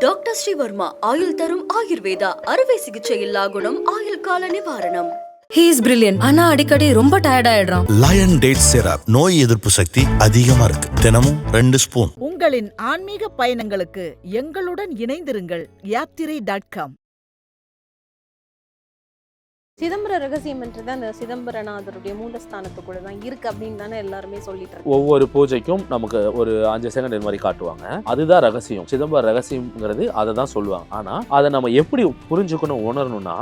Doctor Sreevarma ஆயுள் தரும் ஆயுர்வேதா அறுவை சிகிச்சை இல்லா குணம் ஆயுள் கால நிவாரணம். ஹீ இஸ் பிரில்லியன் ஆனா அடிக்கடி ரொம்ப டயர்ட் ஆயிடுறான். லயன் டேட் சிரப் நோய் எதிர்ப்பு சக்தி அதிகமா இருக்கு. தினமும் ரெண்டு ஸ்பூன் உங்களின் ஆன்மீக பயணங்களுக்கு எங்களுடன் இணைந்திருங்கள். யாத்திரை டாட் காம் சிதம்பர ரகசியம்ன்றது அந்த சிதம்பரநாதருடைய மூலஸ்தானத்துக்குள்ள தான் இருக்கு அப்படின்னு தானே எல்லாருமே சொல்லிட்டு ஒவ்வொரு பூஜைக்கும் நமக்கு ஒரு அஞ்சு செகண்ட் இது மாதிரி காட்டுவாங்க. அதுதான் ரகசியம். சிதம்பர ரகசியம்ங்கிறது அதை தான் சொல்லுவாங்க. ஆனா அதை நம்ம எப்படி புரிஞ்சுக்கணும் உணரணும்னா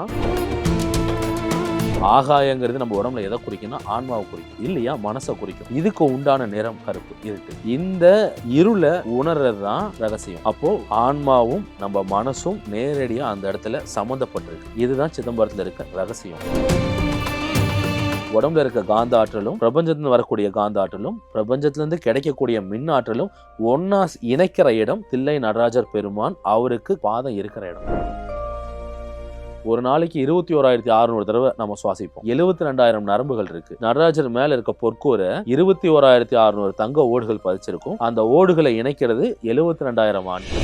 ஆகாயங்கிறது நம்ம உடம்புல எதை குறிக்கும்னா ஆன்மாவை குறிக்கும். இல்லையா? மனசை குறிக்கும். இதுக்கு உண்டான நிறம் கருப்பு. இருட்டு இந்த இருளை உணர்றது தான் ரகசியம். அப்போ ஆன்மாவும் நம்ம மனசும் நேரடியா அந்த இடத்துல சம்மந்தப்பட்டிருக்கு. இதுதான் சிதம்பரத்தில் இருக்க ரகசியம். உடம்புல இருக்க காந்த ஆற்றலும் பிரபஞ்சத்துல வரக்கூடிய காந்த ஆற்றலும் பிரபஞ்சத்திலிருந்து கிடைக்கக்கூடிய மின் ஆற்றலும் ஒன்னா இணைக்கிற இடம் தில்லை நடராஜர் பெருமான் அவருக்கு பாதம் இருக்கிற இடம். ஒரு நாளைக்கு இருபத்தி ஓராயிரத்தி அறுநூறு தடவை நம்ம சுவாசிப்போம். எழுபத்தி ரெண்டாயிரம் நரம்புகள் இருக்கு. நடராஜர் மேல இருக்க பொற்கூரை இருபத்தி ஓராயிரத்தி அறுநூறு தங்க ஓடுகள் பதிச்சிருக்கும். அந்த ஓடுகளை இணைக்கிறது எழுபத்தி ரெண்டாயிரம் ஆண்டு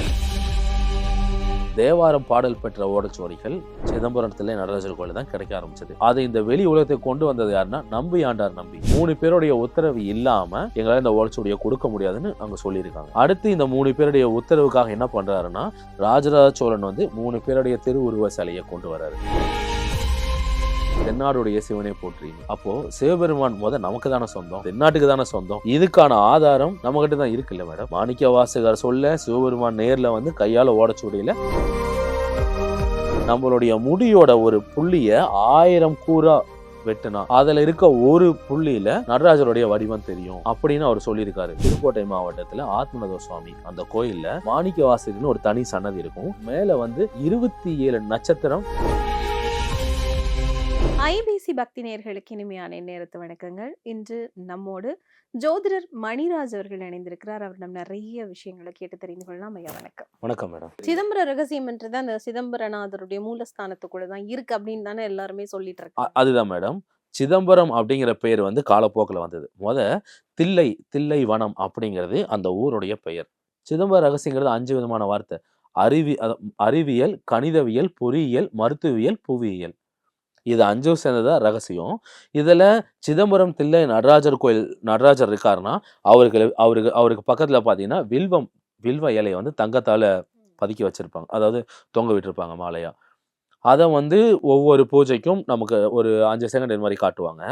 தேவாரம் பாடல் பெற்ற ஓடச்சுவடிகள் சிதம்பரத்தில் நடராஜர் கோயில் தான் கிடைக்க ஆரம்பிச்சது. அதை இந்த வெளி உலகத்தை கொண்டு வந்தது யாருன்னா நம்பி ஆண்டார் நம்பி. மூணு பேருடைய உத்தரவு இல்லாம எங்களால் இந்த ஓடச்சுவடியை கொடுக்க முடியாதுன்னு அங்க சொல்லியிருக்காங்க. அடுத்து இந்த மூணு பேருடைய உத்தரவுக்காக என்ன பண்றாருன்னா ராஜராஜ சோழன் வந்து மூணு பேருடைய திருவுருவ சிலையை கொண்டு வர்றாரு. தென்னாடுடைய சிவனை போற்றி அப்போ சிவபெருமான் முத நமக்கு தானே சொந்தம் தென்னாட்டுக்கு தானே சொந்தம்? இதுக்கான ஆதாரம் நம்ம கிட்ட தான் இருக்குல்ல மேடம்? மாணிக்க வாசகர் சொல்ல சிவபெருமான் நேர்ல வந்து கையால ஓடச்சுடியில நம்மளுடைய முடியோட ஒரு புள்ளிய ஆயிரம் கூறா வெட்டினா அதுல இருக்க ஒரு புள்ளியில நடராஜருடைய வடிவம் தெரியும் அப்படின்னு அவர் சொல்லியிருக்காரு. புதுக்கோட்டை மாவட்டத்துல ஆத்மநாத சுவாமி அந்த கோயில்ல மாணிக்க வாசகர்னு ஒரு தனி சன்னதி இருக்கும். மேல வந்து இருபத்தி ஏழு நட்சத்திரம் ஐபிசி பக்தி நேயர்களுக்கு இனிமையான நேரத்து வணக்கங்கள். இன்று நம்மோடு ஜோதிடர் மணிராஜ் அவர்கள் இணைந்திருக்கிறார். அவரிடம் நிறைய விஷயங்களை கேட்டு தெரிந்து கொள்ளலாம். ஐயா வணக்கம். வணக்கம் மேடம். சிதம்பர ரகசியம்ன்றது அந்த சிதம்பரநாதருடைய மூலஸ்தானத்துக்குள்ள தான் இருக்கு அப்படின்னு தானே எல்லாருமே சொல்லிட்டு இருக்காங்க. அதுதான் மேடம். சிதம்பரம் அப்படிங்கிற பெயர் வந்து காலப்போக்கில் வந்தது. முத தில்லை தில்லை வனம் அப்படிங்கிறது அந்த ஊருடைய பெயர். சிதம்பர ரகசியங்கிறது அஞ்சு விதமான வார்த்தை. அறிவி அறிவியல் கணிதவியல் பொறியியல் மருத்துவியல் புவியியல். இது அஞ்சும் சேர்ந்ததா ரகசியம். இதில் சிதம்பரம் தில்லை நடராஜர் கோயில் நடராஜர் இருக்காருன்னா அவருக்கு அவருக்கு அவருக்கு பக்கத்தில் பார்த்தீங்கன்னா வில்வம் வில்வ இலையை வந்து தங்கத்தால் பதுக்கி வச்சுருப்பாங்க. அதாவது தொங்க விட்டிருப்பாங்க மாலையாக அதை வந்து ஒவ்வொரு பூஜைக்கும் நமக்கு ஒரு அஞ்சு செகண்ட் இது மாதிரி காட்டுவாங்க.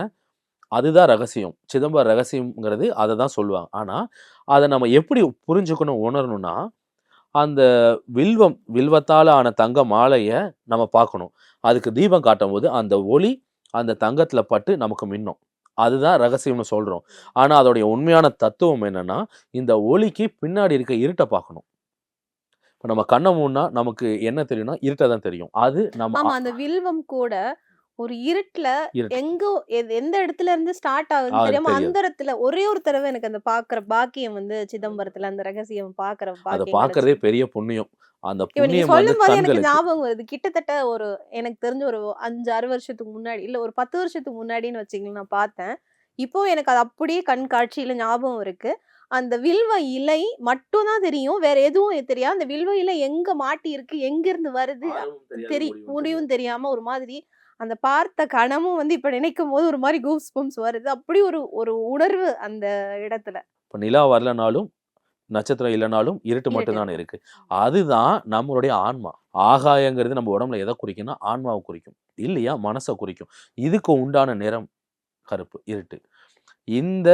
அதுதான் ரகசியம். சிதம்பர ரகசியங்கிறது அதை தான் சொல்லுவாங்க. ஆனால் அதை நம்ம எப்படி புரிஞ்சுக்கணும் உணரணும்னா அந்த வில்வம் வில்வத்தால் ஆன தங்க மாலையை நம்ம பார்க்கணும். அதுக்கு தீபம் காட்டும் போது அந்த ஒளி அந்த தங்கத்தில் பட்டு நமக்கு மின்னும். அதுதான் ரகசியம்னு சொல்கிறோம் ஆனால் அதோடைய உண்மையான தத்துவம் என்னன்னா இந்த ஒளிக்கு பின்னாடி இருக்க இருட்டை பார்க்கணும். இப்போ நம்ம கண்ணை மூடனா நமக்கு என்ன தெரியும்னா இருட்டை தான் தெரியும். அது நம்ம அந்த வில்வம் கூட ஒரு இருட்டுல இருட்டு. எங்கோ எந்த இடத்துல இருந்து ஸ்டார்ட் ஆகுது தெரியாம. அந்த இடத்துல ஒரே ஒரு தடவை எனக்கு அந்த பாக்குற பாக்கியம் வந்து சிதம்பரத்துல அந்த ரகசியம் பாக்குற அதை பாக்கியம் கிடைச்சது. பெரிய புண்ணியம். அந்த புண்ணியம் வந்து சொல்லும் போது எனக்கு ஞாபகம் வருது. கிட்டத்தட்ட ஒரு எனக்கு தெரிஞ்ச ஒரு அஞ்சு ஆறு வருஷத்துக்கு முன்னாடி இல்ல ஒரு பத்து வருஷத்துக்கு முன்னாடின்னு வச்சுங்களேன் நான் பார்த்தேன். இப்போ எனக்கு அது அப்படியே கண் காட்சியில ஞாபகம் இருக்கு. அந்த வில்வ இலை மட்டும் தான் தெரியும். வேற எதுவும் தெரியாது. அந்த வில்வ இலை எங்க மாட்டி இருக்கு எங்க இருந்து வருது தெரி முடிவும் தெரியாம ஒரு மாதிரி அந்த பார்த்த கணமும் வந்து இப்ப நினைக்கும் போது ஒரு மாதிரி கூஸ் பம்ப்ஸ் வருது. அப்படி ஒரு ஒரு உணர்வு அந்த இடத்துல. இப்போ நிலா வரலனாலும் நட்சத்திரம் இல்லைனாலும் இருட்டு மட்டும்தான் இருக்கு. அதுதான் நம்மளுடைய ஆன்மா. ஆகாயங்கிறது நம்ம உடம்புல எதை குறிக்கும்னா ஆன்மாவை குறிக்கும். இல்லையா? மனசை குறிக்கும். இதுக்கு உண்டான நிறம் கருப்பு இருட்டு. இந்த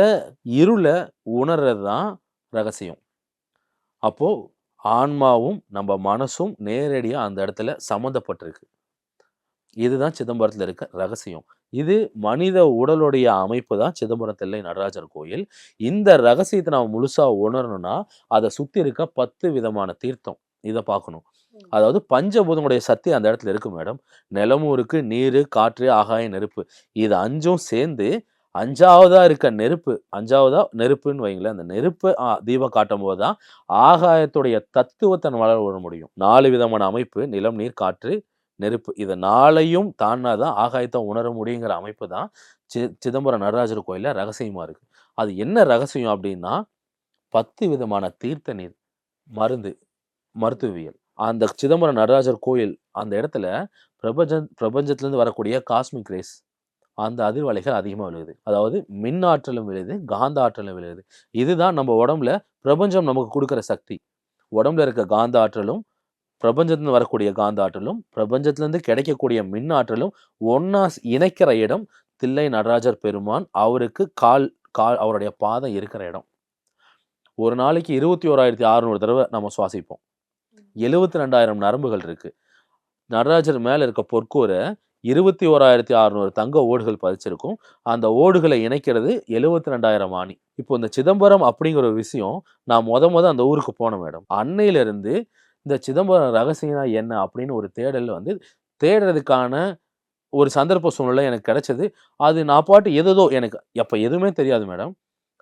இருளை உணர்றது தான் ரகசியம். அப்போ ஆன்மாவும் நம்ம மனசும் நேரடியாக அந்த இடத்துல சம்மந்தப்பட்டிருக்கு. இதுதான் சிதம்பரத்தில் இருக்க ரகசியம். இது மனித உடலுடைய அமைப்பு தான் சிதம்பரம் தில்லை நடராஜர் கோயில். இந்த ரகசியத்தை நம்ம முழுசா உணரணும்னா அதை சுத்தி இருக்க பத்து விதமான தீர்த்தம் இதை பார்க்கணும். அதாவது பஞ்சபூதங்களுடைய சக்தி அந்த இடத்துல இருக்கு மேடம். நிலமும் இருக்கு நீர் காற்று ஆகாயம் நெருப்பு. இது அஞ்சும் சேர்ந்து அஞ்சாவதா இருக்க நெருப்பு அஞ்சாவதா நெருப்புன்னு வைங்களேன். அந்த நெருப்பு தீபம் காட்டும் போது தான் ஆகாயத்துடைய தத்துவத்தை நம்மளால உணர முடியும். நாலு விதமான அமைப்பு நிலம் நீர் காற்று நெருப்பு. இதை நாளையும் தாண்டாதான் ஆகாயத்தை உணர முடியுங்கிற அமைப்பு தான் சி சிதம்பரம் நடராஜர் கோயிலில் ரகசியமாக இருக்குது அது என்ன ரகசியம் அப்படின்னா பத்து விதமான தீர்த்த நீர் மருந்து மருத்துவியல். அந்த சிதம்பரம் நடராஜர் கோயில் அந்த இடத்துல பிரபஞ்ச பிரபஞ்சத்திலேருந்து வரக்கூடிய காஸ்மிக் ரேஸ் அந்த அதிர்வலைகள் அதிகமாக விழுகுது. அதாவது மின் ஆற்றலும் விழுது காந்த ஆற்றலும் விழுது இதுதான் நம்ம உடம்புல பிரபஞ்சம் நமக்கு கொடுக்குற சக்தி. உடம்புல இருக்க காந்த ஆற்றலும் பிரபஞ்சத்துலேருந்து வரக்கூடிய காந்த ஆற்றலும் பிரபஞ்சத்திலேருந்து கிடைக்கக்கூடிய மின் ஆற்றலும் ஒன்னா இணைக்கிற இடம் தில்லை நடராஜர் பெருமான் அவருக்கு கால் கால் அவருடைய பாதம் இருக்கிற இடம். ஒரு நாளைக்கு இருபத்தி ஓராயிரத்தி அறுநூறு தடவை நம்ம சுவாசிப்போம். எழுபத்தி ரெண்டாயிரம் நரம்புகள் இருக்கு. நடராஜர் மேல இருக்க பொற்கூரை இருபத்தி ஓராயிரத்தி அறுநூறு தங்க ஓடுகள் பதிச்சிருக்கும். அந்த ஓடுகளை இணைக்கிறது எழுபத்தி ரெண்டாயிரம் ஆணி. இப்போ இந்த சிதம்பரம் அப்படிங்கிற ஒரு விஷயம் நான் முத முத அந்த ஊருக்கு போனேன் மேடம். அன்னையில இருந்து இந்த சிதம்பரம் ரகசியம்னா என்ன? அப்படின்னு ஒரு தேடல் வந்து தேடுறதுக்கான ஒரு சந்தர்ப்ப சூழ்நிலை எனக்கு கிடைச்சது. அது நான் பாட்டு எதோ எனக்கு அப்போ எதுவுமே தெரியாது மேடம்.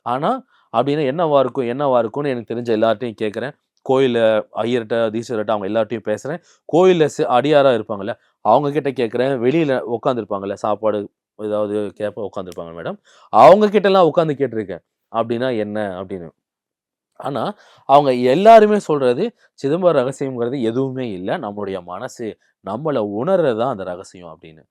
ஆனால் அப்படின்னா என்னவா இருக்கும் என்னவா இருக்கும்னு எனக்கு தெரிஞ்ச எல்லார்ட்டையும் கேட்குறேன். கோயிலில் ஐயர்கிட்ட தீஸ்வரர்கிட்ட அவங்க எல்லார்ட்டையும் பேசுகிறேன் கோயிலில் அடியாராக இருப்பாங்கல்ல அவங்கக்கிட்ட கேட்குறேன். வெளியில் உட்காந்துருப்பாங்கல்ல சாப்பாடு ஏதாவது கேட்ப உட்காந்துருப்பாங்க மேடம். அவங்கக்கிட்டலாம் உட்காந்து கேட்டிருக்கேன். அப்படின்னா என்ன? அப்படின்னு. ஆனால் அவங்க எல்லாருமே சொல்கிறது சிதம்பரம் ரகசியம்ங்கிறது எதுவுமே இல்லை. நம்மளுடைய மனசு நம்மளை உணர்றது தான் அந்த ரகசியம் அப்படின்னு.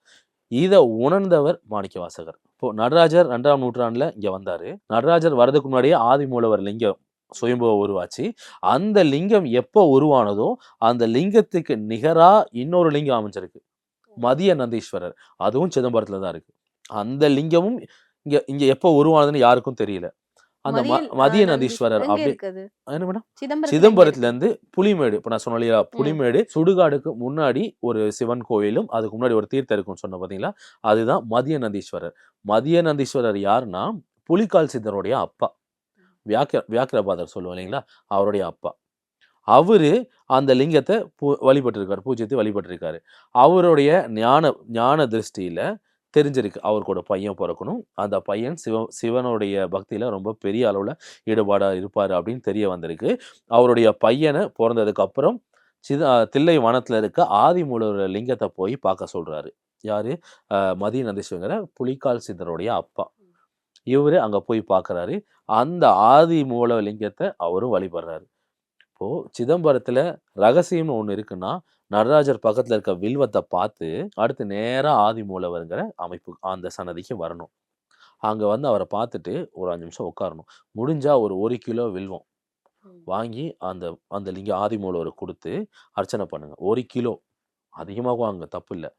இதை உணர்ந்தவர் மாணிக்க வாசகர் இப்போ நடராஜர் ரெண்டாம் நூற்றாண்டில் இங்கே வந்தார். நடராஜர் வரதுக்கு முன்னாடியே ஆதிமூலவர் லிங்கம் சுயம்புவ உருவாச்சு. அந்த லிங்கம் எப்போ உருவானதோ அந்த லிங்கத்துக்கு நிகராக இன்னொரு லிங்கம் அமைஞ்சிருக்கு. மதிய நந்தீஸ்வரர். அதுவும் சிதம்பரத்தில் தான் இருக்குது அந்த லிங்கமும் இங்கே இங்கே எப்போ உருவானதுன்னு யாருக்கும் தெரியல. அந்த மதிய- எங்க அப்படி என்ன மேடம்? சிதம்பரத்துல இருந்து புலிமேடு இப்போ நான் இல்லையா? புலிமேடு சுடுகாடுக்கு முன்னாடி ஒரு சிவன் கோயிலும் அதுக்கு முன்னாடி ஒரு தீர்த்தம் இருக்கும்னு சொன்ன பாத்தீங்களா? அதுதான் மதிய நந்தீஸ்வரர் மதிய நந்தீஸ்வரர் யாருன்னா புலிகால் சித்தருடைய அப்பா. வியாக்கிய வியாக்கிரபாதர் சொல்லுவோம் இல்லைங்களா? அவருடைய அப்பா. அவரு அந்த லிங்கத்தை பூ வழிபட்டிருக்காரு பூஜித்து வழிபட்டிருக்காரு. அவருடைய ஞான ஞான திருஷ்டியில தெரிஞ்சிருக்கு. அவருக்கோட பையன் பிறக்கணும். அந்த பையன் சிவ சிவனுடைய பக்தியில் ரொம்ப பெரிய அளவில் ஈடுபாடாக இருப்பார் அப்படின்னு தெரிய வந்திருக்கு. அவருடைய பையனை பிறந்ததுக்கப்புறம் சித தில்லை வனத்தில் இருக்க ஆதிமூலர் லிங்கத்தை போய் பார்க்க சொல்கிறாரு யார்? மதிய நந்தீஸ்வரங்கிற புலிக்கால் சித்தருடைய அப்பா. இவர் அங்கே போய் பார்க்கறாரு. அந்த ஆதி மூல லிங்கத்தை அவரும் வழிபடுறாரு. இப்போது சிதம்பரத்தில் ரகசியம்னு ஒன்று இருக்குன்னா நடராஜர் பக்கத்துல இருக்க வில்வத்தை பார்த்து அடுத்து நேரா ஆதி மூலவருங்கிற அமைப்பு அந்த சன்னதிக்கு வரணும். அங்க வந்து அவரை பார்த்துட்டு ஒரு அஞ்சு நிமிஷம் உட்காரணும். முடிஞ்சா ஒரு ஒரு கிலோ வில்வம் வாங்கி அந்த அந்த லிங்க ஆதி மூலவரை கொடுத்து அர்ச்சனை பண்ணுங்க. ஒரு கிலோ. அதிகமாக வாங்க தப்பு இல்லை.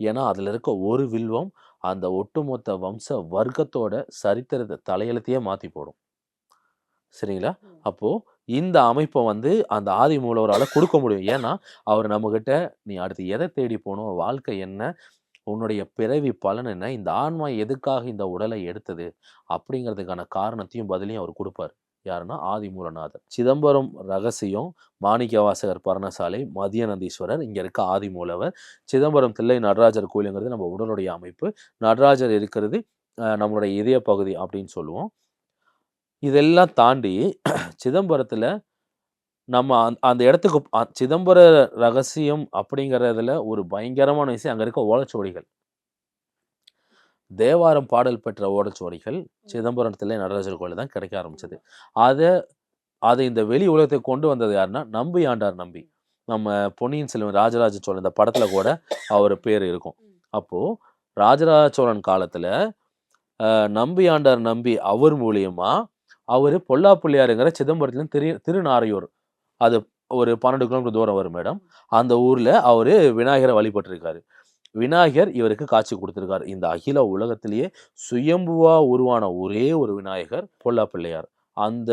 ஏன்னா அதுல இருக்க ஒரு வில்வம் அந்த ஒட்டுமொத்த வம்ச வர்க்கத்தோட சரித்திரத்தை தலையெழுத்தையே மாத்தி போடும். சரிங்களா? அப்போ இந்த அமைப்பை வந்து அந்த ஆதி மூலவரால் கொடுக்க முடியும். ஏன்னா அவர் நம்மக்கிட்ட நீ அடுத்து எதை தேடி போகணும்? வாழ்க்கை என்ன? உன்னுடைய பிறவி பலன் என்ன? இந்த ஆன்மா எதுக்காக இந்த உடலை எடுத்தது? அப்படிங்கிறதுக்கான காரணத்தையும் பதிலையும் அவர் கொடுப்பார். யாருன்னா ஆதிமூலநாதர் சிதம்பரம் ரகசியம் மாணிக்கவாசகர் பரணசாலை மதியநந்தீஸ்வரர் இங்கே இருக்க ஆதிமூலவர் சிதம்பரம் தில்லை நடராஜர் கோயிலுங்கிறது நம்ம உடலுடைய அமைப்பு. நடராஜர் இருக்கிறது நம்மளுடைய இதய பகுதி அப்படின்னு சொல்லுவோம். இதெல்லாம் தாண்டி சிதம்பரத்தில் நம்ம அந்த- அந்த இடத்துக்கு சிதம்பர ரகசியம் அப்படிங்கிறதுல ஒரு பயங்கரமான விஷயம் அங்கே இருக்க ஓலைச்சுவடிகள். தேவாரம் பாடல் பெற்ற ஓலைச்சுவடிகள் சிதம்பரத்தில் நடராஜர் கோயில் தான் கிடைக்க ஆரம்பிச்சது. அதை அதை இந்த வெளி உலகத்துக்கு கொண்டு வந்தது யாருன்னா நம்பி ஆண்டார் நம்பி. நம்ம பொன்னியின் செல்வன் ராஜராஜ சோழன் இந்த படத்தில் கூட அவர் பேர் இருக்கும். அப்போது ராஜராஜ சோழன் காலத்தில் நம்பி ஆண்டார் நம்பி அவர் மூலியமாக அவர் பொல்லாப்பிள்ளையாருங்கிற சிதம்பரத்துலேருந்து திரு திருநாரையூர். அது ஒரு பன்னெண்டு கிலோமீட்டர் தூரம் வரும் மேடம். அந்த ஊரில் அவர் விநாயகரை வழிபட்டிருக்காரு. விநாயகர் இவருக்கு காட்சி கொடுத்துருக்காரு. இந்த அகில உலகத்திலேயே சுயம்புவா உருவான ஒரே ஒரு விநாயகர் பொல்லாப்பிள்ளையார். அந்த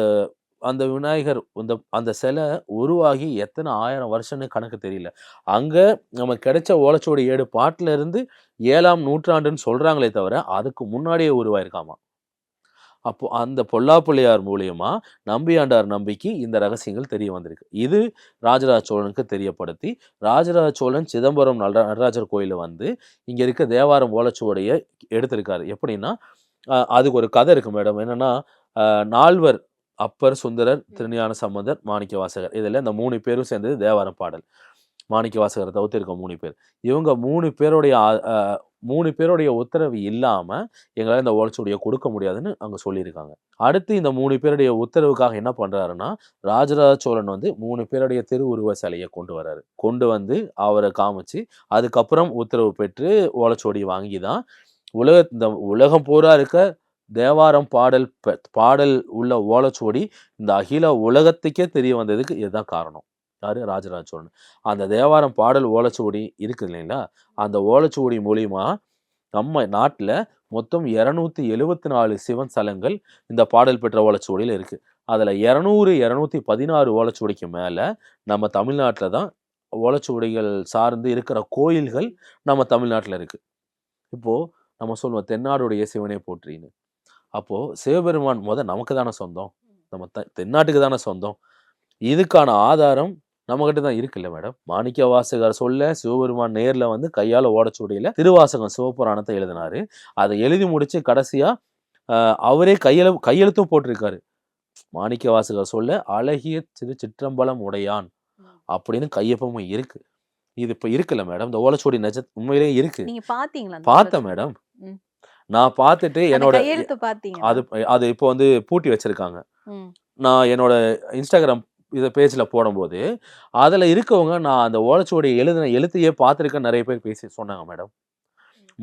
அந்த விநாயகர் அந்த அந்த சிலை உருவாகி எத்தனை ஆயிரம் வருஷம்னு கணக்கு தெரியல. அங்கே நம்ம கிடைச்ச ஓலச்சோடி ஏடு பாட்டிலிருந்து ஏழாம் நூற்றாண்டுன்னு சொல்கிறாங்களே தவிர அதுக்கு முன்னாடியே உருவாயிருக்காமா? அப்போ அந்த பொல்லாப்பிள்ளையார் மூலியமா நம்பியாண்டார் நம்பிக்கு இந்த ரகசியங்கள் தெரிய வந்திருக்கு. இது ராஜராஜ சோழனுக்கு தெரியப்படுத்தி ராஜராஜ சோழன் சிதம்பரம் நடரா- நடராஜர் கோயிலில் வந்து இங்கே இருக்க தேவாரம் ஓலச்சுவடைய எடுத்திருக்காரு. எப்படின்னா அதுக்கு ஒரு கதை இருக்கு மேடம். என்னன்னா நால்வர் அப்பர் சுந்தரர் திருஞான சம்பந்தர் மாணிக்க வாசகர் இதில் இந்த மூணு பேரும் சேர்ந்தது தேவாரம் பாடல். மாணிக்க வாசகரை தவிர்த்து இருக்க மூணு பேர். இவங்க மூணு பேருடைய மூணு பேருடைய உத்தரவு இல்லாமல் எங்களால் இந்த ஓலைச்சுவடியை கொடுக்க முடியாதுன்னு அங்கே சொல்லியிருக்காங்க. அடுத்து இந்த மூணு பேருடைய உத்தரவுக்காக என்ன பண்ணுறாருன்னா ராஜராஜ சோழன் வந்து மூணு பேருடைய திருவுருவ சிலையை கொண்டு வர்றாரு கொண்டு வந்து அவரை காமிச்சு அதுக்கப்புறம் உத்தரவு பெற்று ஓலைச்சுவடி வாங்கி தான் உலக இந்த உலகம் பூரா இருக்க தேவாரம் பாடல் பாடல் உள்ள ஓலைச்சுவடி இந்த அகில உலகத்துக்கே தெரிய வந்ததுக்கு இதுதான் காரணம். யார் ராஜராஜ சோழன். அந்த தேவாரம் பாடல் ஓலைச்சுவடி இருக்குது இல்லைங்களா? அந்த ஓலைச்சுவடி மூலியமாக நம்ம நாட்டில் மொத்தம் இரநூத்தி எழுவத்தி நாலு சிவன் ஸ்தலங்கள் இந்த பாடல் பெற்ற ஓலைச்சுவடியில் இருக்குது அதில் இரநூறு இரநூத்தி பதினாறு ஓலைச்சுவடிக்கு மேலே நம்ம தமிழ்நாட்டில் தான் ஓலைச்சுவடிகள் சார்ந்து இருக்கிற கோயில்கள் நம்ம தமிழ்நாட்டில் இருக்குது இப்போது நம்ம சொல்லுவோம் தென்னாடுடைய சிவனே போற்றின்னு. அப்போது சிவபெருமான் முத நமக்கு தானே சொந்தம். நம்ம த தென்னாட்டுக்கு தானே சொந்தம். இதுக்கான ஆதாரம் நம்மகிட்ட தான் இருக்குல்ல மேடம். மாணிக்க வாசகர் சொல்ல சிவபெருமான் நேர்ல வந்து கையால ஓடச்சுடியில திருவாசகம் சிவபுராணத்தை எழுதினாரு. அதை எழுதி முடிச்சு கடைசியா ஆஹ், அவரே கையெழு கையெழுத்தும் போட்டிருக்காரு. மாணிக்க வாசகர் சொல்ல அழகிய சிறு சிற்றம்பலம் உடையான் அப்படின்னு கையொப்பமும் இருக்கு. இது இப்ப இருக்குல்ல மேடம் இந்த ஓலைச்சுவடி நெஜ உண்மையிலேயே இருக்கு. பாத்தீங்களா பார்த்தேன்? மேடம். நான் பார்த்துட்டு என்னோட அது அது இப்போ வந்து பூட்டி வச்சிருக்காங்க. நான் என்னோட இன்ஸ்டாகிராம் இதை பேஜில் போடும்போது அதில் இருக்கவங்க நான் அந்த ஓலைச்சுவடி எழுதின எழுத்தையே பார்த்துருக்கேன் நிறைய பேர் பேசி சொன்னாங்க மேடம்.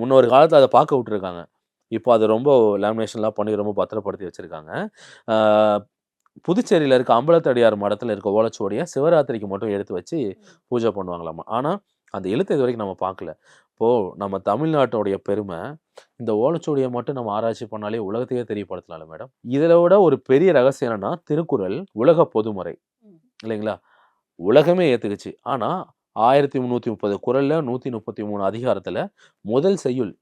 முன்னொரு காலத்தில் அதை பார்க்க விட்டுருக்காங்க. இப்போ அது ரொம்ப லேமினேஷன்லாம் பண்ணி ரொம்ப பத்திரப்படுத்தி வச்சுருக்காங்க. புதுச்சேரியில் இருக்க அம்பலத்தடியார் மடத்தில் இருக்க ஓலைச்சுவடியை சிவராத்திரிக்கு மட்டும் எடுத்து வச்சு பூஜை பண்ணுவாங்களாமா. ஆனால் அந்த எழுத்தை இது வரைக்கும் நம்ம பார்க்கல. இப்போது நம்ம தமிழ்நாட்டோடைய பெருமை இந்த ஓலைச்சுவடியை மட்டும் நம்ம ஆராய்ச்சி பண்ணாலே உலகத்தையே தெரியப்படுத்தலாம்ல மேடம். இதில் விட ஒரு பெரிய ரகசியம் என்னன்னா திருக்குறள் உலக பொதுமறை. இல்லைங்களா? உலகமே ஏத்துக்குச்சு. ஆனா ஆயிரத்தி முந்நூற்றி முப்பது குறள்ல நூற்றி முப்பத்தி மூணு அதிகாரத்துல முதல் செய்யுள்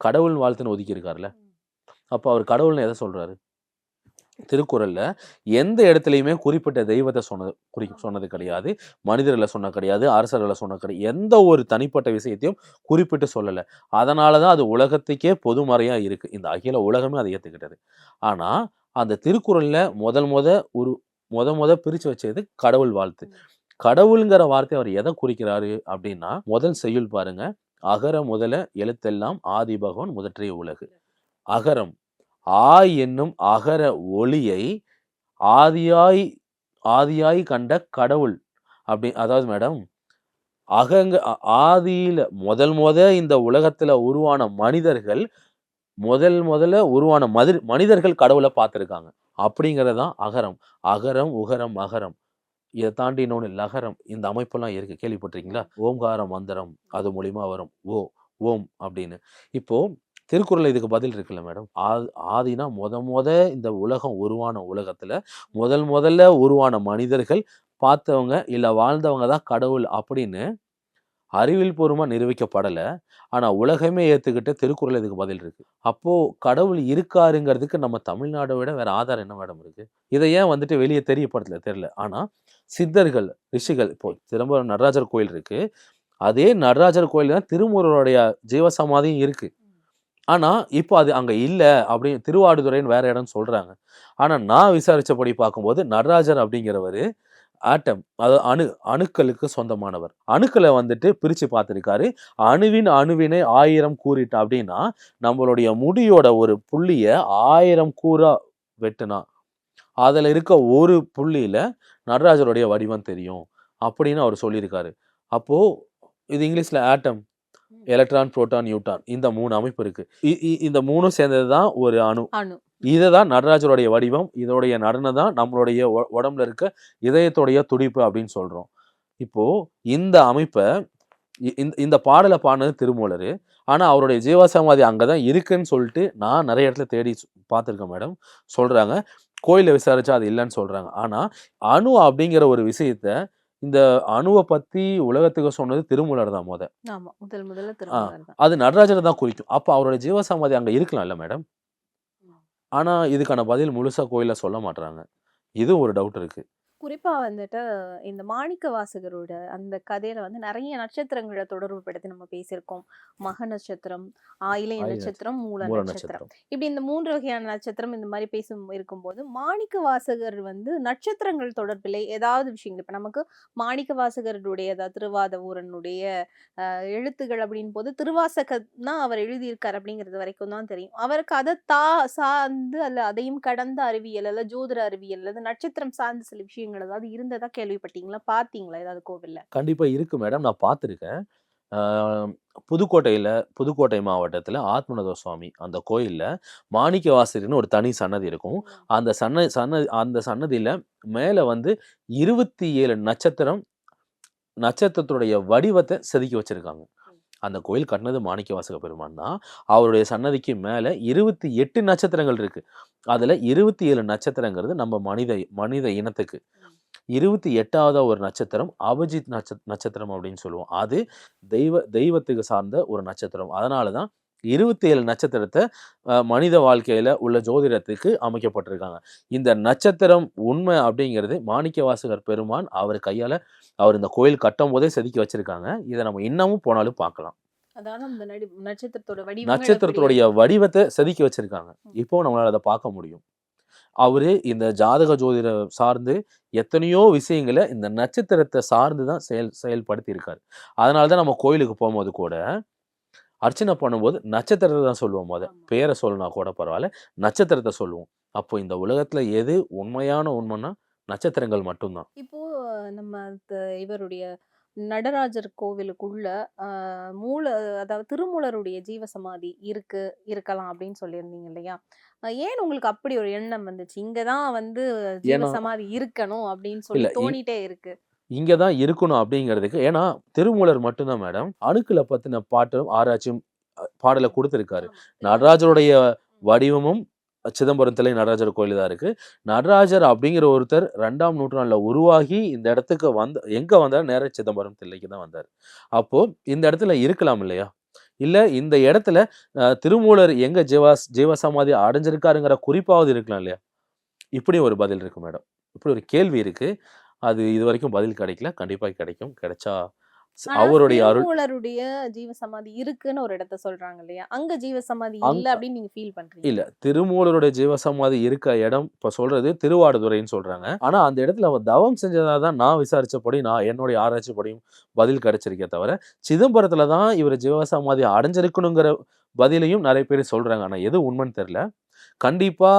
கடவுள் வாழ்த்துன்னு ஒதுக்கி இருக்காருல்ல அப்போ அவர் கடவுள்னு எதை சொல்றாரு? திருக்குறள்ல எந்த இடத்துலையுமே குறிப்பிட்ட தெய்வத்தை சொன்னது குறி சொன்னது கிடையாது மனிதர்களை சொன்ன கிடையாது அரசர்களை சொன்ன கிடையாது எந்த ஒரு தனிப்பட்ட விஷயத்தையும் குறிப்பிட்டு சொல்லலை. அதனால தான் அது உலகத்துக்கே பொதுமறையா இருக்கு. இந்த அகில உலகமே அதை ஏத்துக்கிட்டது. ஆனா அந்த திருக்குறள்ல முதல் முத ஒரு முத முத பிரிச்சு வச்சது கடவுள் வாழ்த்து. கடவுளுங்கிற வார்த்தை அவர் எதை குறிக்கிறாரு அப்படின்னா முதல் செய்யுள் பாருங்க. அகர முதல எழுத்தெல்லாம் ஆதி பகவான் முதற்றிய உலகு. அகரம். ஆ என்னும் அகர ஒளியை ஆதியாய் ஆதியாய் கண்ட கடவுள். அப்படி அதாவது மேடம் அகங்க ஆதியில முதல் முத இந்த உலகத்துல உருவான மனிதர்கள் முதல் முதல்ல உருவான மதிர் மனிதர்கள் கடவுளை பார்த்துருக்காங்க. அப்படிங்கிறதான் அகரம். அகரம் உகரம் அகரம் இதை தாண்டி இன்னொன்று லகரம். இந்த அமைப்பெல்லாம் இருக்குது கேள்விப்பட்டிருக்கீங்களா? ஓம்கார மந்திரம் அது மூலியமா வரும். ஓ ஓம் அப்படின்னு. இப்போது திருக்குறள் இதுக்கு பதில் இருக்குல்ல மேடம். ஆ- ஆதினா முத முத இந்த உலகம் உருவான உலகத்தில் முதல் முதல்ல உருவான மனிதர்கள் பார்த்தவங்க இல்லை வாழ்ந்தவங்க தான் கடவுள் அப்படின்னு அறிவியல் பூர்வமாக நிரூபிக்கப்படலை. ஆனால் உலகமே ஏற்றுக்கிட்ட திருக்குறள் இதுக்கு பதில் இருக்குது அப்போது கடவுள் இருக்காருங்கிறதுக்கு நம்ம தமிழ்நாடை விட வேறு ஆதாரம் என்ன மேடம் இருக்குது இதை ஏன் வந்துட்டு வெளியே தெரியப்படுத்தல? தெரில ஆனால் சித்தர்கள் ரிஷிகள் இப்போ திரும்ப நடராஜர் கோயில் இருக்குது அதே நடராஜர் கோயில் தான் திருமுருகருடைய ஜீவசமாதியும் இருக்குது ஆனால் இப்போ அது அங்கே இல்லை அப்படின்னு திருவாடுதுறைன்னு வேறு இடம்னு சொல்கிறாங்க ஆனால் நான் விசாரித்தபடி பார்க்கும்போது நடராஜர் அப்படிங்கிறவர் ஆட்டம் அதாவது அணு அணுக்களுக்கு சொந்தமானவர். அணுக்களை வந்துட்டு பிரிச்சு பார்த்திருக்காரு. அணுவின் அணுவினை ஆயிரம் கூறிட்டு அப்படின்னா நம்மளுடைய முடியோட ஒரு புள்ளிய ஆயிரம் கூறா வெட்டுனா அதுல இருக்க ஒரு புள்ளியில நடராஜருடைய வடிவம் தெரியும் அப்படின்னு அவர் சொல்லியிருக்காரு. அப்போ இது இங்கிலீஷ்ல ஆட்டம் எலக்ட்ரான் புரோட்டான் நியூட்டான் இந்த மூணு அமைப்பு இருக்கு. இ- இ- இந்த மூணும் சேர்ந்தது தான் ஒரு அணு. அணு இதுதான் நடராஜருடைய வடிவம் இதோடைய நடனம் தான் நம்மளுடைய உடம்புல இருக்க இதயத்துடைய துடிப்பு அப்படின்னு சொல்றோம். இப்போ இந்த அமைப்பை இந்த இந்த பாடலை பாடினது திருமூலர். ஆனா அவருடைய ஜீவசமாதி அங்கதான் இருக்குன்னு சொல்லிட்டு நான் நிறைய இடத்துல தேடி பார்த்திருக்கேன் மேடம். சொல்றாங்க. கோயிலை விசாரிச்சா அது இல்லைன்னு சொல்றாங்க. ஆனா அணு அப்படிங்கிற ஒரு விஷயத்த இந்த அணுவை பத்தி உலகத்துக்கு சொன்னது திருமூலர் தான் முத. தான். அது நடராஜரை தான் குறிக்கும். அப்போ அவரோட ஜீவசமாதி அங்க இருக்கலாம்ல மேடம்? ஆனால் இதுக்கான பதில் முழுசாக கோயிலில் சொல்ல மாட்டுறாங்க இது ஒரு டவுட் இருக்குது குறிப்பா வந்துட்டு இந்த மாணிக்க வாசகரோட அந்த கதையில வந்து நிறைய நட்சத்திரங்களை தொடர்புபடுத்தி நம்ம பேசியிருக்கோம். மக நட்சத்திரம் ஆயிலை நட்சத்திரம் மூல நட்சத்திரம். இப்படி இந்த மூன்று வகையான நட்சத்திரம் இந்த மாதிரி பேசும் இருக்கும்போது மாணிக்க வாசகர் வந்து நட்சத்திரங்கள் தொடர்பில் ஏதாவது விஷயங்கள். இப்ப நமக்கு மாணிக்க வாசகருடைய திருவாத ஊரனுடைய எழுத்துகள் அப்படின் போது திருவாசகம்னா அவர் எழுதியிருக்கார் அப்படிங்கிறது வரைக்கும் தான் தெரியும். அவருக்கு அதை தா சார்ந்து அல்ல அதையும் கடந்த அறிவியல் அல்ல ஜோதிட அறிவியல் அல்லது நட்சத்திரம் சார்ந்த சில விஷயங்கள் ஏதாவது இருந்ததா கேள்விப்பட்டீங்களா? பாத்தீங்களா ஏதாவது கோவில்ல? கண்டிப்பா இருக்கு மேடம். நான் பார்த்துருக்கேன். புதுக்கோட்டையில புதுக்கோட்டை மாவட்டத்துல ஆத்மநாத சுவாமி அந்த கோயில்ல மாணிக்க வாசகர்னு ஒரு தனி சன்னதி இருக்கும். அந்த சன்ன சன்னதி அந்த சன்னதியில மேல வந்து இருபத்தி ஏழு நட்சத்திரம் நட்சத்திரத்துடைய வடிவத்தை செதுக்கி வச்சிருக்காங்க. அந்த கோயில் கட்டினது மாணிக்க வாசக பெருமான் தான். அவருடைய சன்னதிக்கு மேல இருபத்தி எட்டு நட்சத்திரங்கள் இருக்கு. அதுல இருபத்தி ஏழு நட்சத்திரங்கிறது நம்ம மனித மனித இனத்துக்கு. இருபத்தி எட்டாவது ஒரு நட்சத்திரம் அபிஜித் நட்ச நட்சத்திரம் அப்படின்னு சொல்லுவோம். அது தெய்வ தெய்வத்துக்கு சார்ந்த ஒரு நட்சத்திரம். அதனால தான் இருபத்தி ஏழு நட்சத்திரத்தை மனித வாழ்க்கையில உள்ள ஜோதிடத்துக்கு அமைக்கப்பட்டிருக்காங்க. இந்த நட்சத்திரம் உண்மை அப்படிங்கிறது மாணிக்க வாசகர் பெருமான் அவர் கையால அவர் இந்த கோயில் கட்டும் போதே செதுக்கி வச்சிருக்காங்க. இதை நம்ம இன்னமும் போனாலும் பார்க்கலாம். நட்சத்திரத்தோட நட்சத்திரத்துடைய வடிவத்தை செதுக்கி வச்சிருக்காங்க. இப்போ நம்மளால அதை பார்க்க முடியும். அவரு இந்த ஜாதக ஜோதிட சார்ந்து எத்தனையோ விஷயங்களை இந்த நட்சத்திரத்தை சார்ந்து தான் செயல் செயல்படுத்தி இருக்காரு அதனால தான் நம்ம கோயிலுக்கு போகும்போது கூட அர்ச்சனை பண்ணும்போது நட்சத்திரத்தை தான் சொல்லுவோம் ஆமா. பேரை சொல்லனா கூட பரவாயில்ல நட்சத்திரத்தை சொல்லுவோம். அப்போ இந்த உலகத்துல எது உண்மையான உண்மைன்னா நட்சத்திரங்கள் மட்டும்தான். இப்போ நம்ம இவருடைய நடராஜர் கோவிலுக்குள்ள மூல அதாவது திருமூலருடைய ஜீவசமாதி இருக்கு இருக்கலாம் அப்படின்னு சொல்லியிருந்தீங்க இல்லையா? ஏன் உங்களுக்கு அப்படி ஒரு எண்ணம் வந்துச்சு? இங்கதான் வந்து ஜீவசமாதி இருக்கணும் அப்படின்னு சொல்லி தோணிட்டே இருக்கு. இங்கே தான் இருக்கணும் அப்படிங்கிறதுக்கு ஏன்னா திருமூலர் மட்டும்தான் மேடம். அணுக்களை பற்றின பாட்டும் ஆராய்ச்சியும் பாடலை கொடுத்துருக்காரு. நடராஜருடைய வடிவமும் சிதம்பரம் தில்லை நடராஜர் கோயில் தான் இருக்கு. நடராஜர் அப்படிங்கிற ஒருத்தர் ரெண்டாம் நூற்றாண்டுல உருவாகி இந்த இடத்துக்கு வந்த எங்க வந்தார்? நேரா சிதம்பரம் தில்லைக்கு தான் வந்தார். அப்போ இந்த இடத்துல இருக்கலாம் இல்லையா? இல்ல இந்த இடத்துல திருமூலர் எங்க ஜீவாஸ் ஜீவசமாதி அடைஞ்சிருக்காருங்கிற குறிப்பாவது இருக்கலாம் இல்லையா? இப்படி ஒரு பதில் இருக்கு மேடம். இப்படி ஒரு கேள்வி இருக்கு. அது இது வரைக்கும் பதில் கிடைக்கல. கண்டிப்பா கிடைக்கும். கிடைச்சா அவருடைய அருள் திருமூலருடைய ஜீவசமாதி இருக்குன்னு ஒரு இடத்த சொல்றாங்க இல்லையா? அங்க ஜீவசமாதி அங்க- இல்ல அப்படின்னு நீங்க ஃபீல் பண்றீங்க. இல்ல திருமூலருடைய ஜீவசமாதி இருக்க இடம் இப்ப சொல்றது திருவாடுதுறைன்னு சொல்றாங்க. ஆனா அந்த இடத்துல அவர் தவம் செஞ்சதா தான் நான் விசாரிச்சபடி நான் என்னுடைய ஆராய்ச்சிப்படியும் பதில் கிடைச்சிருக்கே தவிர சிதம்பரத்துல தான் இவர் ஜீவசமாதி அடைஞ்சிருக்கணுங்கிற பதிலையும் நிறைய பேர் சொல்றாங்க. ஆனா எது உண்மைன்னு தெரியல. கண்டிப்பா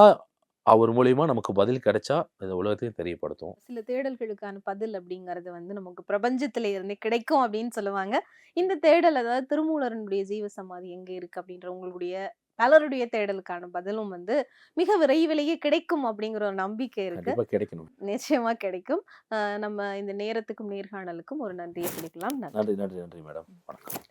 அவர் மூலியமா நமக்கு பதில் கிடைச்சா இந்த உலகத்தையும் தெரியப்படுத்தும் சில தேடல்களுக்கான பதில் அப்படிங்கிறது வந்து நமக்கு பிரபஞ்சத்துல இருந்தே கிடைக்கும் அப்படின்னு சொல்லுவாங்க. இந்த தேடல் அதாவது திருமூலரனுடைய ஜீவசமாதி எங்க இருக்கு அப்படின்ற உங்களுடைய பலருடைய தேடலுக்கான பதிலும் வந்து மிக விரைவிலேயே கிடைக்கும் அப்படிங்கிற ஒரு நம்பிக்கை இருக்கு. கிடைக்கணும். நிச்சயமா கிடைக்கும். நம்ம இந்த நேரத்துக்கும் நேர்காணலுக்கும் ஒரு நன்றியை சொல்லிக்கலாம். நன்றி. நன்றி நன்றி நன்றி மேடம் வணக்கம்.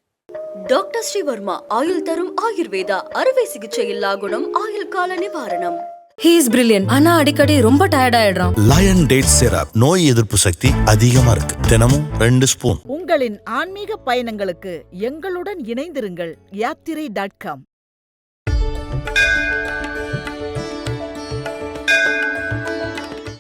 டாக்டர் ஸ்ரீவர்மா ஆயுள் தரும் ஆயுர்வேதா அறுவை சிகிச்சை இல்லா குணம் ஆயுள் கால நிவாரணம். ஹீ இஸ் பிரில்லியன் ஆனா அடிக்கடி ரொம்ப டயர்ட் ஆயிடுறான். லயன் டேட் சிரப் நோய் எதிர்ப்பு சக்தி அதிகமா இருக்கு. தினமும் ரெண்டு ஸ்பூன் உங்களின் ஆன்மீக பயணங்களுக்கு எங்களுடன் இணைந்திருங்கள். யாத்திரை டாட் காம்